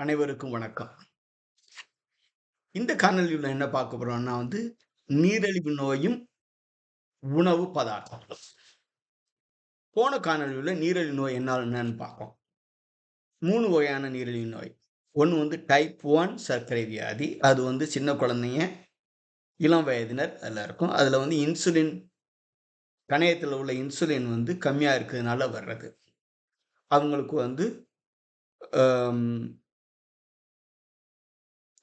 அனைவருக்கும் வணக்கம். இந்த காணொலியில் என்ன பார்க்க போறோம்னா வந்து, நீரிழிவு நோயும், உணவு பதார்த்தங்களும். போன காணொலியில் நீரிழிவு நோய் என்ன என்னன்னு பார்ப்போம் மூணு வகையான நீரிழிவு நோய். ஒன்று வந்து டைப் ஒன் சர்க்கரை வியாதி. அது வந்து சின்ன குழந்தைங்க, இளம் வயதினர் அதில் இருக்கும். அதில் வந்து இன்சுலின் கணையத்தில் உள்ள இன்சுலின் வந்து கம்மியாக இருக்கிறதுனால வர்றது. அவங்களுக்கு வந்து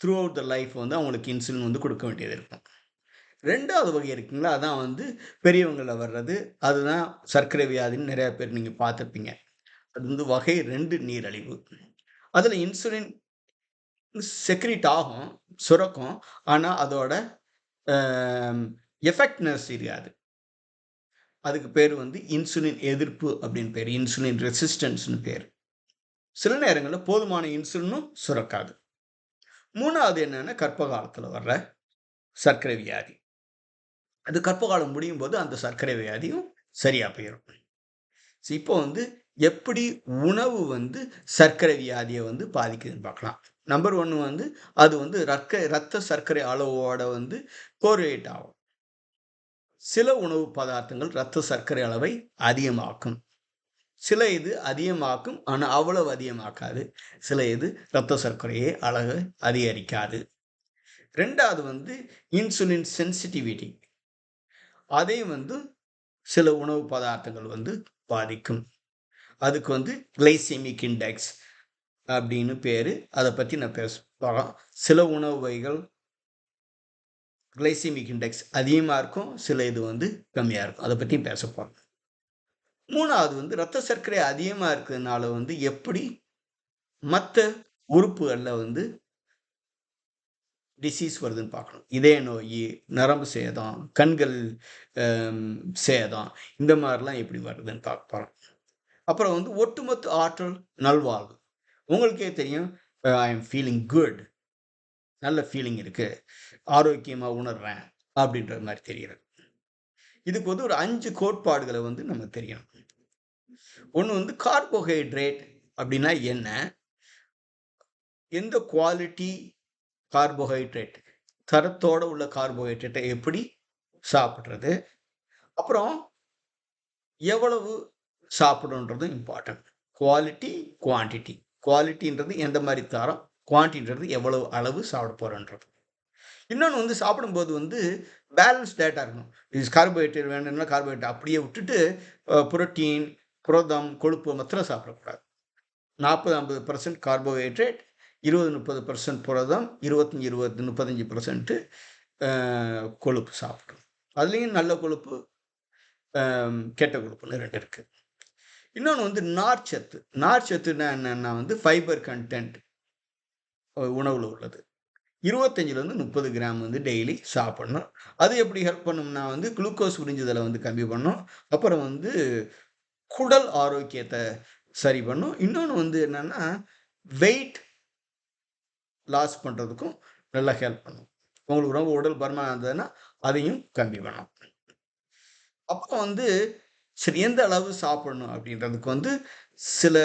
த்ரூ அவுட் த லைஃப் வந்து அவங்களுக்கு இன்சுலின் வந்து கொடுக்க வேண்டியது இருக்கும். ரெண்டாவது வகை இருக்குங்களா, அதான் வந்து பெரியவங்களில் வர்றது. அதுதான் சர்க்கரை வியாதின்னு நிறையா பேர் நீங்கள் பார்த்துருப்பீங்க அது வந்து வகை ரெண்டு நீரழிவு அதில் இன்சுலின் செக்ரீட் ஆகும், சுரக்கும். ஆனால் அதோட எஃபெக்ட்னஸ் இருக்காது. அதுக்கு பேர் வந்து இன்சுலின் எதிர்ப்பு அப்படின்னு பேர் இன்சுலின் ரெசிஸ்டன்ஸ்னு பேர் சில நேரங்களில் போதுமான இன்சுலினும் சுரக்காது. மூணாவது என்னன்னா, கர்ப்ப காலத்தில் வர்ற சர்க்கரை வியாதி. அது கற்பகாலம் காலம் முடியும்போது அந்த சர்க்கரை வியாதியும் சரியா போயிரும். இப்போ வந்து எப்படி உணவு வந்து சர்க்கரை வியாதியை வந்து பாதிக்குதுன்னு பார்க்கலாம். நம்பர் ஒன்று வந்து அது வந்து ரக்க ரத்த சர்க்கரை அளவோட வந்து கோரிலேட் ஆகும். சில உணவு பதார்த்தங்கள் ரத்த சர்க்கரை அளவை அதிகமாக்கும். சில இது அதிகமாக்கும். ஆனால் அவ்வளவு அதிகமாக்காது. சில இது ரத்த சர்க்கரையை அளவு அதிகரிக்காது. ரெண்டாவது வந்து இன்சுலின் சென்சிட்டிவிட்டி. அதையும் வந்து சில உணவு பதார்த்தங்கள் வந்து பாதிக்கும். அதுக்கு வந்து கிளைசெமிக் இண்டெக்ஸ் அப்படின்னு பேர் அதை பற்றி நான் பேச போறோம். சில உணவு வகைகள் கிளைசிமிக் இண்டெக்ஸ் அதிகமாக இருக்கும். சில இது வந்து கம்மியாக இருக்கும். அதை பற்றி பேச போறோம். மூணாவது வந்து ரத்த சர்க்கரை அதிகமாக இருக்கிறதுனால வந்து எப்படி மற்ற உறுப்புகளில் வந்து டிசீஸ் வருதுன்னு பார்க்கணும். இதய நோய் நரம்பு சேதம், கண்கள் சேதம் இந்த மாதிரிலாம் எப்படி வருதுன்னு பார்க்க அப்புறம் வந்து ஒட்டுமொத்த ஆற்றல் நல்வாழ்வு. உங்களுக்கே தெரியும் ஐ எம் ஃபீலிங் குட். நல்ல ஃபீலிங் இருக்குது ஆரோக்கியமாக உணர்றேன். அப்படின்ற மாதிரி தெரிகிறது. இதுக்கு வந்து ஒரு அஞ்சு கோட்பாடுகளை வந்து நம்ம தெரியணும். ஒன்று வந்து கார்போஹைட்ரேட் அப்படின்னா என்ன? எந்த குவாலிட்டி கார்போஹைட்ரேட் தரத்தோட உள்ள கார்போஹைட்ரேட்டை எப்படி சாப்பிட்றது அப்புறம் எவ்வளவு சாப்பிடணுன்றதும் இம்பார்ட்டன்ட். Quality, quantity. குவாலிட்டின்றது எந்த மாதிரி தரம், குவான்டின்றது எவ்வளவு அளவு சாப்பிட போகிறோன்றது இன்னொன்று வந்து சாப்பிடும்போது வந்து பேலன்ஸ் டேட்டாக இருக்கணும். இது கார்போஹைட்ரேட் வேணும்னா கார்போஹைட்ரேட் அப்படியே விட்டுட்டு புரோட்டீன், புரதம், கொழுப்பு மாத்திரம் சாப்பிடக்கூடாது. 40, 50% கார்போஹைட்ரேட், 20, 30% புரதம், இருபத்தஞ்சி இருபது முப்பத்தஞ்சு பர்சன்ட்டு கொழுப்பு சாப்பிடும் அதுலேயும் நல்ல கொழுப்பு, கெட்ட கொழுப்புன்னு ரெண்டு இருக்குது இன்னொன்று வந்து நார்ச்சத்து. நார்ச்சத்துனா என்னன்னா வந்து ஃபைபர் கன்டென்ட் உணவில் உள்ளது. 25லிருந்து 30 கிராம் வந்து டெய்லி சாப்பிட்ணும் அது எப்படி ஹெல்ப் பண்ணும்னா வந்து குளுக்கோஸ் உறிஞ்சுதலை வந்து கம்மி பண்ணும். அப்புறம் வந்து குடல் ஆரோக்கியத்தை சரி பண்ணும். இன்னொன்று வந்து என்னென்னா வெயிட் லாஸ் பண்ணுறதுக்கும் நல்லா ஹெல்ப் பண்ணும். உங்களுக்கு ரொம்ப உடல் பருமனா இருந்ததுன்னா, அதையும் கம்மி பண்ணும். அப்புறம் வந்து சரி எந்த அளவு சாப்பிடணும் அப்படின்றதுக்கு வந்து சில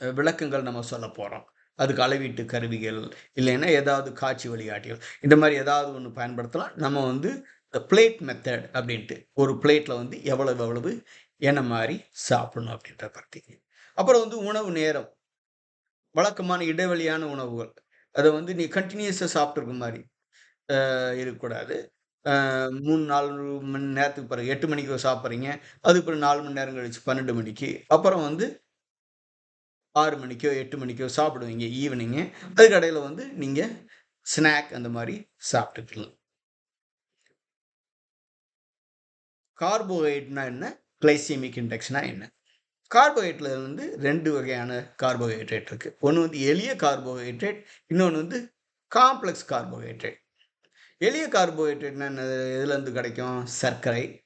விளக்கங்கள் நம்ம சொல்லப் போகிறோம் அதுக்கு அளவீட்டு கருவிகள், இல்லைன்னா ஏதாவது காட்சி வழிகாட்டிகள். இந்த மாதிரி ஏதாவது ஒன்று பயன்படுத்தலாம். நம்ம வந்து பிளேட் மெத்தட் அப்படின்ட்டு. ஒரு பிளேட்டில் வந்து எவ்வளவு எவ்வளவு என்ன மாதிரி சாப்பிடணும் அப்படின்றத பற்றி அப்புறம் வந்து உணவு நேரம். வழக்கமான இடைவெளியான உணவுகள். அதை வந்து நீ கண்டினியூஸாக சாப்பிட்ருக்க மாதிரி இருக்கக்கூடாது. மூணு நாலு மணி நேரத்துக்கு பிறகு எட்டு மணிக்கு சாப்பிட்றீங்க அதுக்கு பிறகு நாலு மணி நேரம் கழிச்சு 12 மணிக்கு. அப்புறம் வந்து ஆறு மணிக்கோ, எட்டு மணிக்கோ சாப்பிடுவீங்க ஈவினிங்கு. அதுக்கு இடையில வந்து நீங்கள் ஸ்நாக் அந்த மாதிரி சாப்பிட்டுக்கலாம். கார்போஹைட்ரேட்னா என்ன? கிளைசெமிக் இண்டெக்ஸ்னா என்ன? கார்போஹைட்ரேட்ல வந்து ரெண்டு வகையான கார்போஹைட்ரேட் இருக்கு. ஒன்று வந்து எளிய கார்போஹைட்ரேட். இன்னொன்று வந்து காம்ப்ளெக்ஸ் கார்போஹைட்ரேட். எளிய கார்போஹைட்ரேட்னா என்ன எதுலேருந்து கிடைக்கும்? சர்க்கரை.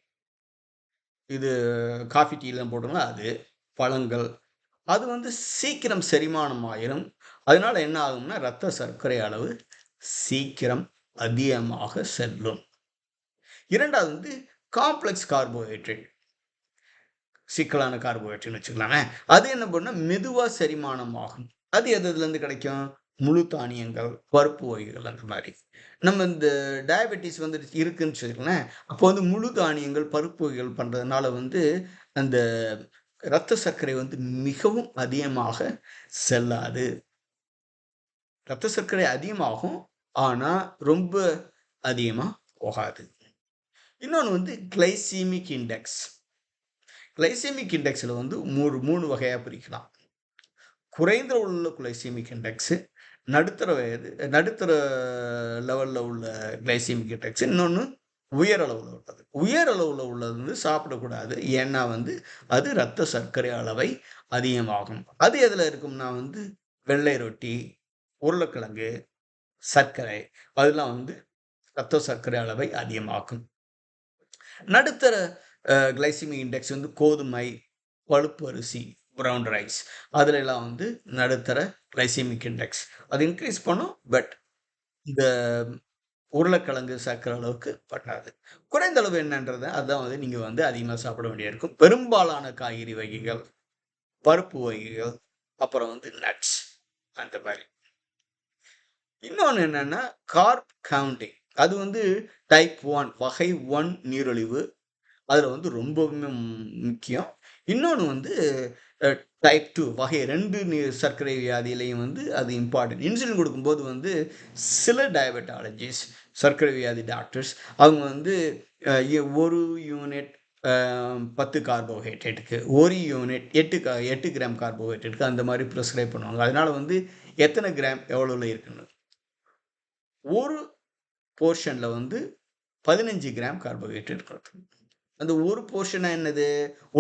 இது காஃபி, டீலாம் போட்டோம்னா அது. பழங்கள். அது வந்து சீக்கிரம் செரிமானம் ஆயிரும். அதனால் என்ன ஆகும்னா, ரத்த சர்க்கரை அளவு சீக்கிரம் அதிகமாக செல்லும். இரண்டாவது வந்து காம்ப்ளெக்ஸ் கார்போஹைட்ரேட். சிக்கலான கார்போஹைட்ரேட்னு வச்சுக்கலாமே. அது என்ன பண்ணால் மெதுவாக செரிமானம் ஆகும். அது எது எதுலேருந்து கிடைக்கும் முழு தானியங்கள் பருப்பு வகைகள் அந்த மாதிரி நம்ம இந்த டயபெட்டிஸ் வந்து இருக்குன்னு வச்சுக்கோங்களேன் அப்போ வந்து முழு தானியங்கள் பருப்பு வகைகள் பண்ணுறதுனால வந்து அந்த இரத்த சர்க்கரை வந்து மிகவும் அதிகமாக செல்லாது. இரத்த சர்க்கரை அதிகமாகும் ஆனால் ரொம்ப அதிகமாக போகாது. இன்னொன்று வந்து கிளைசீமிக் இண்டெக்ஸ் கிளைசீமிக் இண்டெக்ஸில் வந்து மூணு மூணு வகையாக பிரிக்கலாம். குறைந்த உள்ள கிளைசீமிக் இண்டெக்ஸு நடுத்தர வயது நடுத்தர லெவலில் உள்ள கிளைசீமிக் இண்டெக்ஸ் இன்னொன்று உயர் அளவில் உள்ளது உயர் அளவில் உள்ளது வந்து சாப்பிடக்கூடாது. ஏன்னா வந்து அது இரத்த சர்க்கரை அளவை அதிகமாகும். அது எதில் இருக்கும்னா வந்து வெள்ளை ரொட்டி உருளைக்கிழங்கு சர்க்கரை. அதெல்லாம் வந்து இரத்த சர்க்கரை அளவை அதிகமாக்கும். நடுத்தர கிளைசிமிக் இண்டெக்ஸ் வந்து கோதுமை பழுப்பு அரிசி ப்ரௌன் ரைஸ் அதுல எல்லாம் வந்து நடுத்தர கிளைசிமிக் இண்டெக்ஸ். அது இன்க்ரீஸ் பண்ணும் பட் இந்த உருளைக்கிழங்கு சர்க்கரை அளவுக்கு பண்ணாது குறைந்த அளவு என்னன்றது அதுதான் வந்து நீங்கள் வந்து அதிகமாக சாப்பிட வேண்டியிருக்கும் பெரும்பாலான காய்கறி வகைகள் பருப்பு வகைகள் அப்புறம் வந்து நட்ஸ் அந்த மாதிரி. இன்னொன்று என்னென்னா கார்ப் கவுண்டிங் அது வந்து டைப் ஒன் வகை ஒன் நீரழிவு. அதில் வந்து ரொம்பவுமே முக்கியம். இன்னொன்று வந்து டைப் டூ வகை ரெண்டு சர்க்கரை வியாதியிலையும் வந்து அது இம்பார்ட்டன்ட் இன்சுலின் கொடுக்கும்போது வந்து சில டயபெட்டாலஜிஸ் சர்க்கரை வியாதி டாக்டர்ஸ் அவங்க வந்து ஒரு யூனிட் பத்து கார்போஹைட்ரேட்டுக்கு ஒரு யூனிட் எட்டு கா எட்டு கிராம் கார்போஹைட்ரேட்டுக்கு அந்த மாதிரி ப்ரிஸ்கிரைப் பண்ணுவாங்க. அதனால் வந்து எத்தனை கிராம் எவ்வளோவில் இருக்குன்னு. ஒரு போர்ஷனில் வந்து பதினஞ்சு கிராம் கார்போஹைட்ரேட் இருக்கும் அந்த ஒரு போர்ஷனாக என்னது?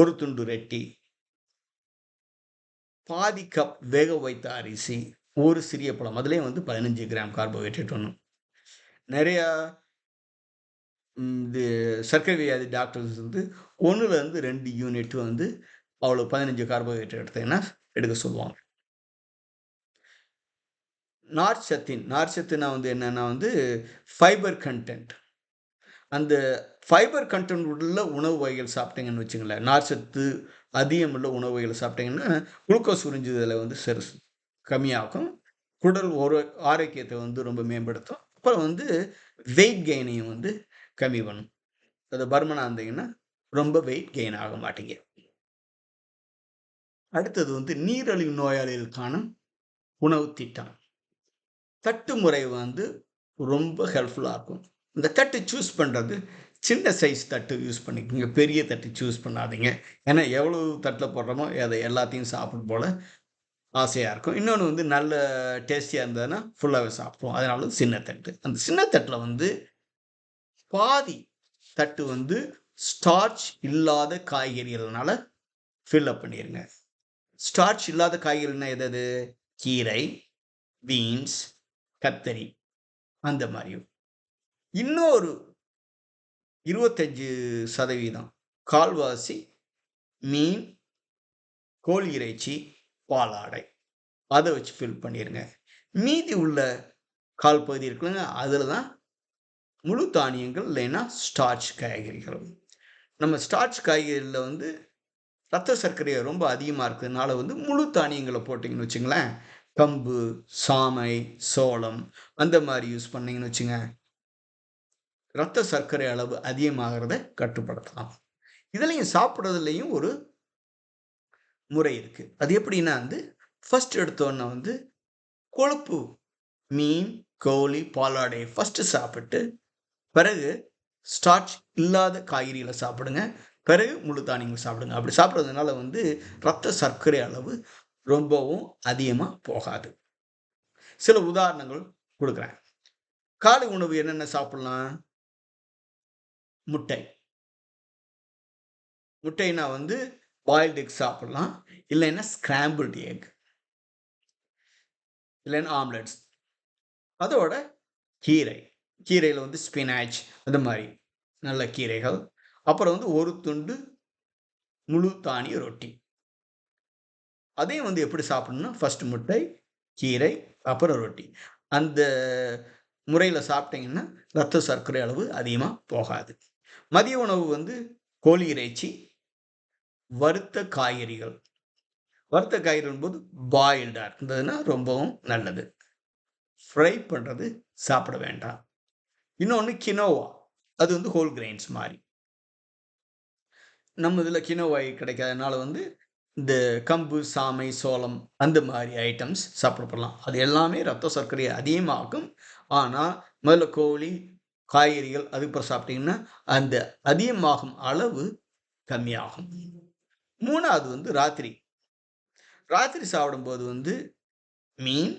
ஒரு துண்டு ரெட்டி. பாதி கப் வேக வைத்த அரிசி ஒரு சிறிய பழம் அதுலேயும் வந்து பதினஞ்சு கிராம் கார்போஹைட்ரேட் ஒன்று நிறையா இது சர்க்கரை வியாதி டாக்டர்ஸ் வந்து ஒன்றுலேருந்து ரெண்டு யூனிட் வந்து அவ்வளோ பதினஞ்சு கார்போஹைட்ரேட் எடுத்தீங்கன்னா எடுக்க சொல்லுவாங்க. நார்ச்சத்தின் நார்ச்சத்துனா வந்து என்னென்னா வந்து ஃபைபர் கண்டென்ட் அந்த ஃபைபர் கண்டென்ட் உள்ள உணவு வகைகள் சாப்பிட்டீங்கன்னு வச்சுங்களேன் நார்ச்சத்து அதிகமுள்ள உணவு வகைகள் சாப்பிட்டீங்கன்னா குளுக்கோஸ் உறிஞ்சுதலை வந்து சரி கம்மியாகும் குடல் ஒரு ஆரோக்கியத்தை வந்து ரொம்ப மேம்படுத்தும். அப்புறம் வந்து வெயிட் கெயினையும் வந்து கம்மி பண்ணும். அது பர்மனாக இருந்தீங்கன்னா ரொம்ப வெயிட் கெயின் ஆக மாட்டீங்க. அடுத்தது வந்து நீரழிவு நோயாளிகளுக்கான உணவு திட்டம். தட்டு முறை வந்து ரொம்ப ஹெல்ப்ஃபுல்லாக இருக்கும். இந்த தட்டு சூஸ் பண்ணுறது சின்ன சைஸ் தட்டு யூஸ் பண்ணிக்கோங்க பெரிய தட்டு சூஸ் பண்ணாதீங்க. ஏன்னா எவ்வளோ தட்டில் போடுறோமோ அதை எல்லாத்தையும் சாப்பிடும் போல் ஆசையாக இருக்கும். இன்னொன்று வந்து நல்ல டேஸ்டியாக இருந்ததுன்னா ஃபுல்லாகவே சாப்பிடுவோம். அதனால சின்ன தட்டு. அந்த சின்ன தட்டில் வந்து பாதி தட்டு வந்து ஸ்டார்ச் இல்லாத காய்கறிகள்னால ஃபில்அப் பண்ணிடுங்க ஸ்டார்ச் இல்லாத காய்கறினா எதாவது கீரை பீன்ஸ் கத்தரி அந்த மாதிரியும் இன்னொரு இருபத்தஞ்சு சதவீதம். கால்வாசி மீன் கோழி இறைச்சி பாலாடை. அதை வச்சு ஃபில் பண்ணிடுங்க மீதி உள்ள கால் பகுதி இருக்குல்லங்க அதில் தான் முழு தானியங்கள் இல்லைன்னா ஸ்டார்ச் காய்கறிகள். நம்ம ஸ்டார்ச் காய்கறிகளில் வந்து ரத்த சர்க்கரை ரொம்ப அதிகமாக இருக்கிறதுனால வந்து முழு தானியங்களை போட்டிங்கன்னு வச்சுங்களேன். கம்பு சாமை சோளம் அந்த மாதிரி யூஸ் பண்ணிங்கன்னு வச்சுங்க. ரத்த சர்க்கரை அளவு அதிகமாகிறத கட்டுப்படுத்தலாம். இதுலையும் சாப்பிட்றதுலையும் ஒரு முறை இருக்குது அது எப்படின்னா வந்து ஃபஸ்ட் எடுத்தோன்னே வந்து கொழுப்பு மீன் கோழி பாலாடையை ஃபஸ்ட்டு சாப்பிட்டு பிறகு ஸ்டார்ச் இல்லாத காய்கறிகளை சாப்பிடுங்க. பிறகு முழு தானியங்கள் சாப்பிடுங்க. அப்படி சாப்பிட்றதுனால வந்து ரத்த சர்க்கரை அளவு ரொம்பவும் அதிகமாக போகாது. சில உதாரணங்கள் கொடுக்குறேன். காலை உணவு என்னென்ன சாப்பிட்லாம்? முட்டை. முட்டைனா வந்து பாயில்டு எக் சாப்பிடலாம். இல்லைன்னா ஸ்கிராம்பிள்டு எக் இல்லைன்னா ஆம்லெட்ஸ் அதோட கீரை. கீரையில் வந்து ஸ்பினாச் அந்த மாதிரி நல்ல கீரைகள். அப்புறம் வந்து ஒரு துண்டு முழு தானிய ரொட்டி. அதையும் வந்து எப்படி சாப்பிடணும்னா ஃபஸ்ட்டு முட்டை கீரை அப்புறம் ரொட்டி. அந்த முறையில் சாப்பிட்டீங்கன்னா ரத்த சர்க்கரை அளவு அதிகமாக போகாது. மதிய உணவு வந்து கோழி இறைச்சி வறுத்த காய்கறிகள். வறுத்த காய்கறிகள் போது பாயில்டாக இருந்ததுன்னா ரொம்பவும் நல்லது. ஃப்ரை பண்ணுறது சாப்பிட வேண்டாம். இன்னொன்று கினோவா அது வந்து ஹோல் கிரெயின்ஸ் மாதிரி. நம்ம இதில் கினோவா கிடைக்காதனால வந்து இந்த கம்பு சாமை சோளம் அந்த மாதிரி ஐட்டம்ஸ் சாப்பிடப்படலாம் அது எல்லாமே ரத்த சர்க்கரையை அதிகமாகும் ஆனால் முதல்ல கோழி காய்கறிகள் அதுக்கப்புறம் சாப்பிட்டீங்கன்னா அந்த அதிகமாகும் அளவு கம்மியாகும். மூணாவது வந்து ராத்திரி. ராத்திரி சாப்பிடும்போது வந்து மீன்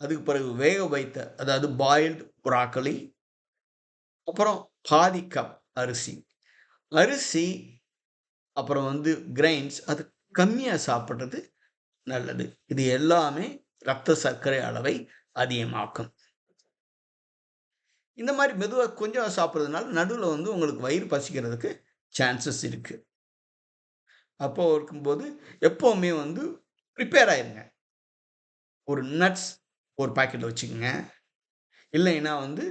அதுக்கு பிறகு வேக வைத்த அதாவது பாயில்டு புறாக்களி அப்புறம் பாதி கப் அரிசி. அரிசி அப்புறம் வந்து கிரைன்ஸ் அது கம்மியாக சாப்பிட்றது நல்லது. இது எல்லாமே ரத்த சர்க்கரை அளவை அதிகமாக்கும். இந்த மாதிரி மெதுவாக கொஞ்சம் சாப்பிட்றதுனால நடுவில் வந்து உங்களுக்கு வயிறு பசிக்கிறதுக்கு சான்சஸ் இருக்குது அப்போது இருக்கும்போது எப்போவுமே வந்து ப்ரிப்பேர் ஆயிருங்க. ஒரு நட்ஸ் ஒரு பாக்கெட்டில் வச்சுக்கோங்க. இல்லைன்னா வந்து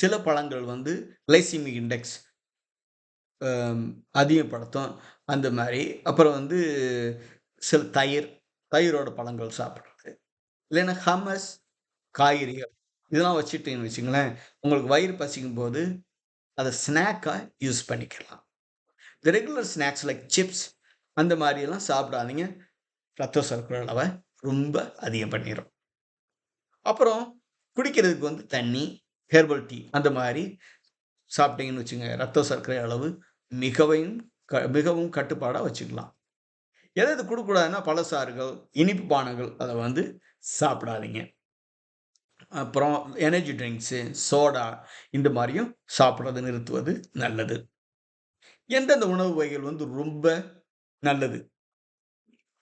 சில பழங்கள் வந்து லைசிமிக் இண்டெக்ஸ் அதிகப்படுத்தும். அந்த மாதிரி. அப்புறம் வந்து சில தயிர் தயிரோட பழங்கள் சாப்பிட்றது இல்லைன்னா ஹமஸ் காய்கறிகள். இதெல்லாம் வச்சுட்டீங்கன்னு வச்சுங்களேன் உங்களுக்கு வயிறு பசிக்கும் போது அதை ஸ்நாக்காக யூஸ் பண்ணிக்கலாம். இந்த ரெகுலர் ஸ்நாக்ஸ் லைக் சிப்ஸ் அந்த மாதிரியெல்லாம் சாப்பிடாதீங்க. ரத்த சர்க்கரை அளவை ரொம்ப அதிகம் பண்ணிடும் அப்புறம் குடிக்கிறதுக்கு வந்து தண்ணி ஹெர்பல் டீ அந்த மாதிரி சாப்பிட்டீங்கன்னு வச்சுங்க ரத்த சர்க்கரை அளவு மிகவும் க மிகவும் கட்டுப்பாடாக வச்சுக்கலாம். எது எது கொடுக்கக்கூடாதுன்னா பழசாறுகள் இனிப்பு பானங்கள் அதை வந்து சாப்பிடாதீங்க. அப்புறம் எனர்ஜி ட்ரிங்க்ஸு சோடா இந்த மாதிரியும் சாப்பிட்றது நிறுத்துவது நல்லது. எந்தெந்த உணவு வகைகள் வந்து ரொம்ப நல்லது?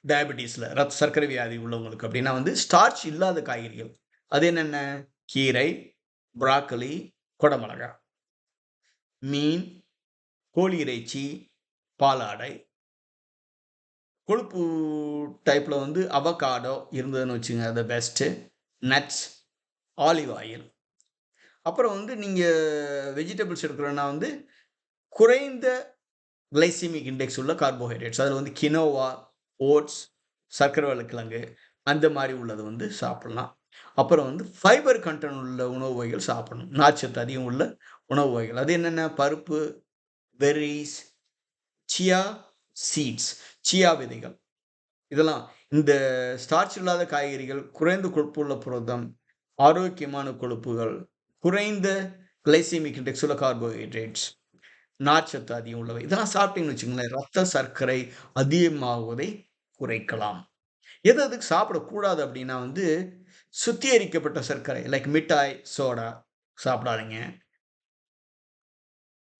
டயபெட்டிஸில் ரத்த சர்க்கரை வியாதி உள்ளவங்களுக்கு அப்படின்னா வந்து ஸ்டார்ச் இல்லாத காய்கறிகள். அது என்னென்ன? கீரை ப்ராக்கலி கொடமிளகா. மீன் கோழி இறைச்சி பாலாடை கொழுப்பு டைப்பில் வந்து அவகாடோ இருந்ததுன்னு வச்சுங்க அது பெஸ்ட்டு நட்ஸ் ஆலிவ் ஆயில். அப்புறம் வந்து நீங்கள் வெஜிடபிள்ஸ் எடுக்கிறோன்னா வந்து குறைந்த கிளைசிமிக் இண்டெக்ஸ் உள்ள கார்போஹைட்ரேட்ஸ் அதில் வந்து கினோவா ஓட்ஸ் சர்க்கரை வெள்ளக்கிழங்கு அந்த மாதிரி உள்ளது வந்து சாப்பிட்லாம். அப்புறம் வந்து ஃபைபர் கண்டென்ட் உள்ள உணவு வகைகள் சாப்பிடணும். நார்ச்சத்து அதிகம் உள்ள உணவு வகைகள் அது என்னென்ன? பருப்பு பெர்ரிஸ் சியா சீட்ஸ் சியா விதைகள். இதெல்லாம் இந்த ஸ்டார்ச் இல்லாத காய்கறிகள் குறைந்த கொழுப்புள்ள புரதம் ஆரோக்கியமான கொழுப்புகள் குறைந்த கிளைசிமிக் இண்டெக்ஸ் உள்ள கார்போஹைட்ரேட்ஸ் நார்ச்சத்து அதிகம் உள்ளவை. இதெல்லாம் சாப்பிட்டீங்கன்னு வச்சுங்களேன் ரத்த சர்க்கரை அதிகமாகுவதை குறைக்கலாம். எது அதுக்கு சாப்பிடக்கூடாது அப்படின்னா வந்து சுத்திகரிக்கப்பட்ட சர்க்கரை லைக் மிட்டாய் சோடா சாப்பிடாதீங்க.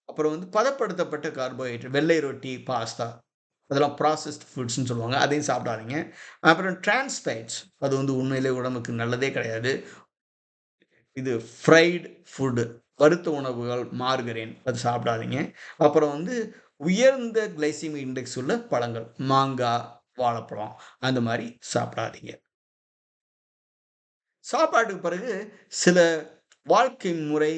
அப்புறம் வந்து பதப்படுத்தப்பட்ட கார்போஹைட்ரேட் வெள்ளை ரொட்டி பாஸ்தா அதெல்லாம் ப்ராசஸ்ட் ஃபுட்ஸ்னு சொல்லுவாங்க அதையும் சாப்பிடாதீங்க. அப்புறம் டிரான்ஸ்பைட்ஸ் அது வந்து உண்மையிலே உடம்புக்கு நல்லதே கிடையாது. இது ஃப்ரைடு ஃபுட்டு வறுத்த உணவுகள் மார்கரேன் அது சாப்பிடாதீங்க. அப்புறம் வந்து உயர்ந்த கிளைசிமிக் இண்டெக்ஸ் உள்ள பழங்கள் மாங்காய் வாழைப்பழம் அந்த மாதிரி சாப்பிடாதீங்க. சாப்பாட்டுக்கு பிறகு சில வாழ்க்கை முறை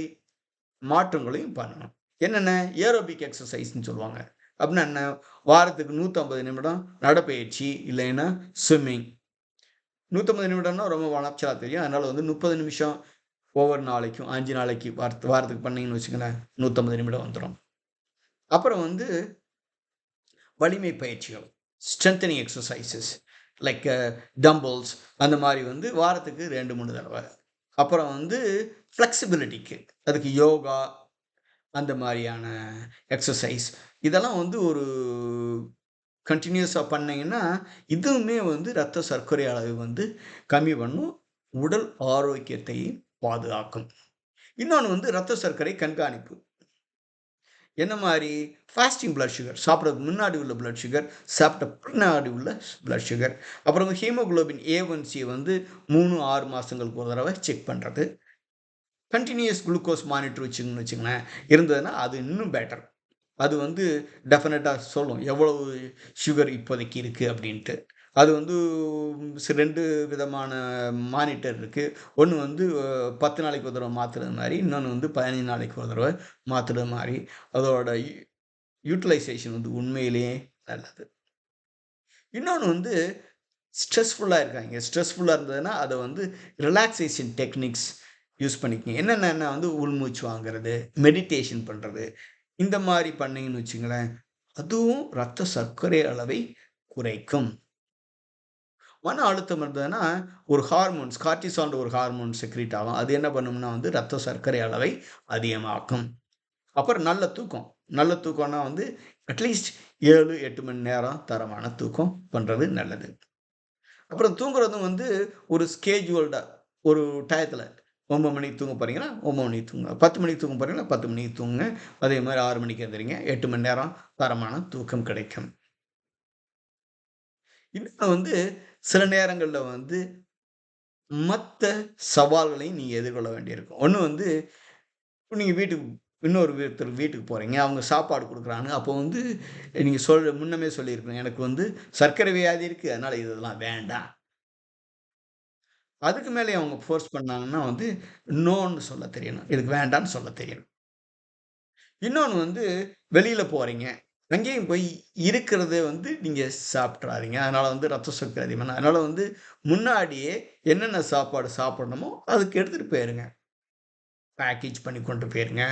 மாற்றங்களையும் பண்ணணும். என்னென்ன? ஏரோபிக் எக்ஸசைஸ்ன்னு சொல்லுவாங்க. அப்படின்னா என்ன? வாரத்துக்கு நூற்றம்பது நிமிடம் நடைப்பயிற்சி இல்லைன்னா ஸ்விம்மிங் நூற்றம்பது நிமிடம்னா ரொம்ப வளர்ச்சியாக தெரியும். அதனால் வந்து முப்பது நிமிஷம் ஒவ்வொரு நாளைக்கும் அஞ்சு நாளைக்கு வாரத்து வாரத்துக்கு பண்ணிங்கன்னு வச்சுக்கோங்களேன் நூற்றம்பது நிமிடம் வந்துடும் அப்புறம் வந்து வலிமை பயிற்சிகள் ஸ்ட்ரென்தனிங் எக்ஸசைசஸ் லைக் டம்பிள்ஸ் அந்த மாதிரி வந்து வாரத்துக்கு ரெண்டு மூணு தடவை. அப்புறம் வந்து ஃப்ளெக்சிபிலிட்டிக்கு அதுக்கு யோகா அந்த மாதிரியான எக்ஸசைஸ் இதெல்லாம் வந்து ஒரு கண்டினியூஸாக பண்ணிங்கன்னா இதுவுமே வந்து ரத்த சர்க்கரை அளவு வந்து கம்மி பண்ணும். உடல் ஆரோக்கியத்தையும் பாதுகாக்கும். இன்னொன்று வந்து ரத்த சர்க்கரை கண்காணிப்பு. என்ன மாதிரி? ஃபாஸ்டிங் பிளட் சுகர் சாப்பிட்றதுக்கு முன்னாடி உள்ள பிளட் சுகர் சாப்பிட்ட பின்னாடி உள்ள பிளட் சுகர் அப்புறம் ஹீமோகுளோபின் ஏ ஒன் சி வந்து மூணு ஆறு மாதங்களுக்கு ஒரு தடவை செக் பண்ணுறது கண்டினியூஸ் குளுக்கோஸ் மானிட்டர் வச்சுங்கன்னு வச்சுங்களேன் இருந்ததுன்னா அது இன்னும் பெட்டர் அது வந்து டெஃபினட்டாக சொல்லும். எவ்வளவு சுகர் இப்போதைக்கு இருக்குது அப்படின்ட்டு. அது வந்து ரெண்டு விதமான மானிட்டர் இருக்குது ஒன்று வந்து பத்து நாளைக்கு ஒரு தடவை மாற்றுறது மாதிரி இன்னொன்று வந்து பதினஞ்சு நாளைக்கு ஒரு தடவை மாற்றுறது மாதிரி அதோட யூட்டிலைசேஷன் வந்து உண்மையிலேயே நல்லது. இன்னொன்று வந்து ஸ்ட்ரெஸ்ஃபுல்லாக இருக்காங்க. ஸ்ட்ரெஸ்ஃபுல்லாக இருந்ததுன்னா அதை வந்து ரிலாக்ஸேஷன் டெக்னிக்ஸ் யூஸ் பண்ணிக்கங்க. என்னென்ன வந்து உள்மூச்சு வாங்குறது மெடிடேஷன் பண்ணுறது இந்த மாதிரி பண்ணீங்கன்னு வச்சுங்களேன் அதுவும் ரத்த சர்க்கரை அளவை குறைக்கும். மன அழுத்தம் இருந்ததுன்னா ஒரு ஹார்மோன்ஸ் கார்டிசான்ற ஒரு ஹார்மோன் செக்ரீட் ஆகும். அது என்ன பண்ணும்னா வந்து ரத்த சர்க்கரை அளவை அதிகமாக்கும். அப்புறம் நல்ல தூக்கம். நல்ல தூக்கம்னா வந்து அட்லீஸ்ட் ஏழு எட்டு மணி நேரம் தரமான தூக்கம் பண்ணுறது நல்லது. அப்புறம் தூங்குறதும் வந்து ஒரு ஸ்கேஜுவல்டாக ஒரு டயத்தில் ஒம்பது மணிக்கு தூங்க போகிறீங்கன்னா ஒம்பது மணிக்கு தூங்க பத்து மணிக்கு தூங்க போகிறீங்களா பத்து மணிக்கு தூங்குங்க. அதே மாதிரி ஆறு மணிக்கு எழுந்துறீங்க எட்டு மணி நேரம் தரமான தூக்கம் கிடைக்கும். இன்னொன்று வந்து சில நேரங்களில் வந்து மற்ற சவால்களையும் நீங்கள் எதிர்கொள்ள வேண்டியிருக்கும். ஒன்று வந்து நீங்கள் வீட்டுக்கு இன்னொரு வீட்டு வீட்டுக்கு போகிறீங்க அவங்க சாப்பாடு கொடுக்குறாங்க அப்போ வந்து நீங்கள் சொல் முன்னமே சொல்லியிருக்கணும் எனக்கு வந்து சர்க்கரை வியாதி இருக்குது அதனால் இதெல்லாம் வேண்டாம். அதுக்கு மேலே அவங்க ஃபோர்ஸ் பண்ணாங்கன்னா வந்து நோன்னு சொல்ல தெரியணும் இதுக்கு வேண்டான்னு சொல்ல தெரியணும். இன்னொன்று வந்து வெளியில் போகிறீங்க அங்கேயும் போய் இருக்கிறத வந்து நீங்கள் சாப்பிட்றாதீங்க அதனால் வந்து ரத்த சக்தி அதிகமாக அதனால் வந்து முன்னாடியே என்னென்ன சாப்பாடு சாப்பிடணுமோ அதுக்கு எடுத்துகிட்டு போயிருங்க. பேக்கேஜ் பண்ணி கொண்டு போயிருங்க.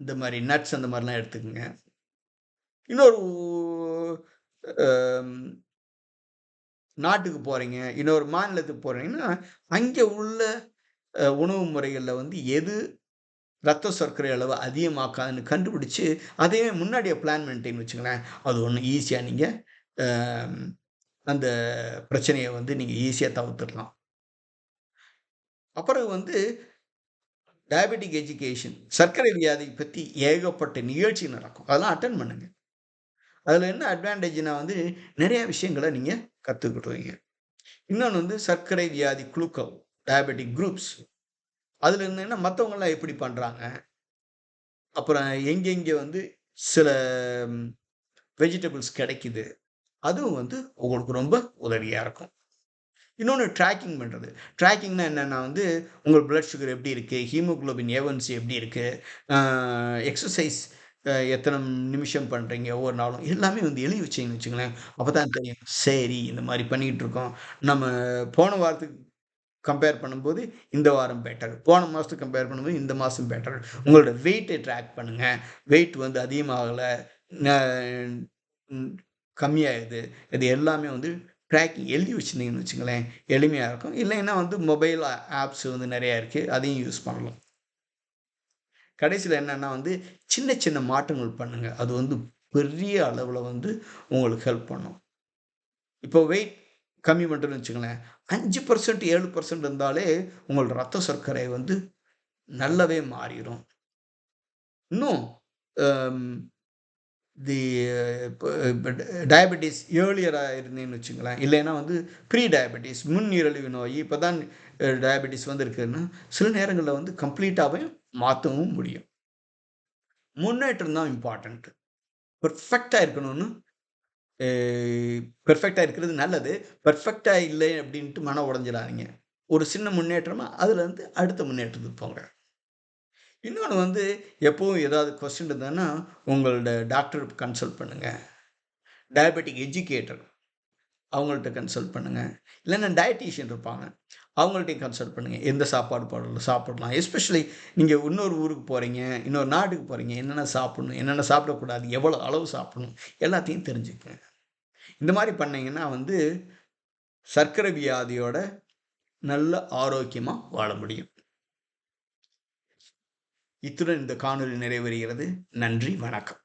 இந்த மாதிரி நட்ஸ் அந்த மாதிரிலாம் எடுத்துக்கோங்க. இன்னொரு நாட்டுக்கு போகிறீங்க இன்னொரு மாநிலத்துக்கு போகிறீங்கன்னா அங்கே உள்ள உணவு முறைகளில் வந்து எது ரத்த சர்க்கரை அளவு அதிகமாக்காதுன்னு கண்டுபிடிச்சி அதையே முன்னாடியே பிளான் பண்ணிட்டேன்னு வச்சுங்களேன் அது ஒன்று ஈஸியாக நீங்கள் அந்த பிரச்சனையை வந்து நீங்கள் ஈஸியாக தவிர்த்துடலாம். அப்புறம் வந்து டயபெட்டிக் எஜுகேஷன் சர்க்கரை வியாதி பற்றி ஏகப்பட்ட நிகழ்ச்சி நடக்கும். அதெல்லாம் அட்டன் பண்ணுங்கள் அதில் என்ன அட்வான்டேஜ்னால் வந்து நிறைய விஷயங்களை நீங்கள் கற்றுக்கிட்டுவீங்க இன்னொன்று வந்து சர்க்கரை வியாதி குழுக்கள் டயபெட்டிக் குரூப்ஸ் அதில் இருந்தீங்கன்னா மற்றவங்களாம் எப்படி பண்ணுறாங்க அப்புறம் எங்கெங்கே வந்து சில வெஜிடபிள்ஸ் கிடைக்குது அதுவும் வந்து உங்களுக்கு ரொம்ப உதவியாக இருக்கும். இன்னொன்று ட்ராக்கிங் பண்ணுறது ட்ராக்கிங்னா என்னென்னா வந்து உங்கள் பிளட் சுகர் எப்படி இருக்குது ஹீமோக்ளோபின் ஏவன்சி எப்படி இருக்குது எக்ஸசைஸ் எத்தனை நிமிஷம் பண்ணுறீங்க ஒவ்வொரு நாளும் எல்லாமே வந்து எழுதி வச்சிங்கன்னு வச்சுங்களேன் அப்போ தான் தெரியும். சரி இந்த மாதிரி பண்ணிகிட்ருக்கோம் நம்ம போன வாரத்துக்கு கம்பேர் பண்ணும்போது இந்த வாரம் பெட்டர் போன மாதத்துக்கு கம்பேர் பண்ணும்போது இந்த மாதம் பெட்டர் உங்களோட வெயிட்டை ட்ராக் பண்ணுங்கள் வெயிட் வந்து அதிகமாகலை கம்மியாகுது இது எல்லாமே வந்து ட்ராக்கிங் எழுதி வச்சுருந்தீங்கன்னு வச்சுங்களேன் எளிமையாக இருக்கும். இல்லைன்னா வந்து மொபைல் ஆப்ஸ் வந்து நிறையா இருக்குது அதையும் யூஸ் பண்ணலாம். கடைசியில் என்னென்னா வந்து சின்ன சின்ன மாற்றங்கள் பண்ணுங்கள் அது வந்து பெரிய அளவில் வந்து உங்களுக்கு ஹெல்ப் பண்ணும். இப்போ வெயிட் கம்மி பண்ணுறதுன்னு வச்சுங்களேன் அஞ்சு பர்சன்ட் ஏழு பர்சன்ட் இருந்தாலே உங்களோட ரத்த சர்க்கரை வந்து நல்லாவே மாறிடும் இன்னும் தி டயபெட்டிஸ் ஏர்லியராக இருந்தேன்னு வச்சுங்களேன் இல்லைன்னா வந்து ப்ரீ டயபெட்டிஸ் முன்னீரழிவு நோய் இப்போ தான் டயபெட்டிஸ் வந்து இருக்குதுன்னா சில நேரங்களில் வந்து கம்ப்ளீட்டாகவே மாற்றவும் முடியும். முன்னேற்றம் தான் இம்பார்ட்டண்ட்டு பர்ஃபெக்டாக இருக்கணும்னு பெர்ஃபெக்டாக இருக்கிறது நல்லது. பெர்ஃபெக்டாக இல்லை அப்படின்ட்டு மன உடஞ்சிடாதீங்க. ஒரு சின்ன முன்னேற்றமாக அதுலேருந்து அடுத்த முன்னேற்றத்துக்கு போங்க. இன்னொன்று வந்து எப்போவும் ஏதாவது கொஸ்டின் இருந்ததுன்னா உங்களோட டாக்டர் கன்சல்ட் பண்ணுங்கள் டயபெட்டிக் எஜுகேட்டர் அவங்கள்ட்ட கன்சல்ட் பண்ணுங்கள் இல்லைன்னா டயட்டீஷியன் இருப்பாங்க. அவங்கள்ட்டையும் கன்சல்ட் பண்ணுங்கள் எந்த சாப்பாடு பாடல சாப்பிடலாம். எஸ்பெஷலி நீங்கள் இன்னொரு ஊருக்கு போகிறீங்க இன்னொரு நாட்டுக்கு போகிறீங்க என்னென்ன சாப்பிடணும் என்னென்ன சாப்பிடக்கூடாது எவ்வளோ அளவு சாப்பிடணும் எல்லாத்தையும் தெரிஞ்சுக்கங்க. இந்த மாதிரி பண்ணிங்கன்னா வந்து சர்க்கரை வியாதியோட நல்ல ஆரோக்கியமாக வாழ முடியும். இத்துடன் இந்த காணொலி நிறைவேறுகிறது நன்றி. வணக்கம்.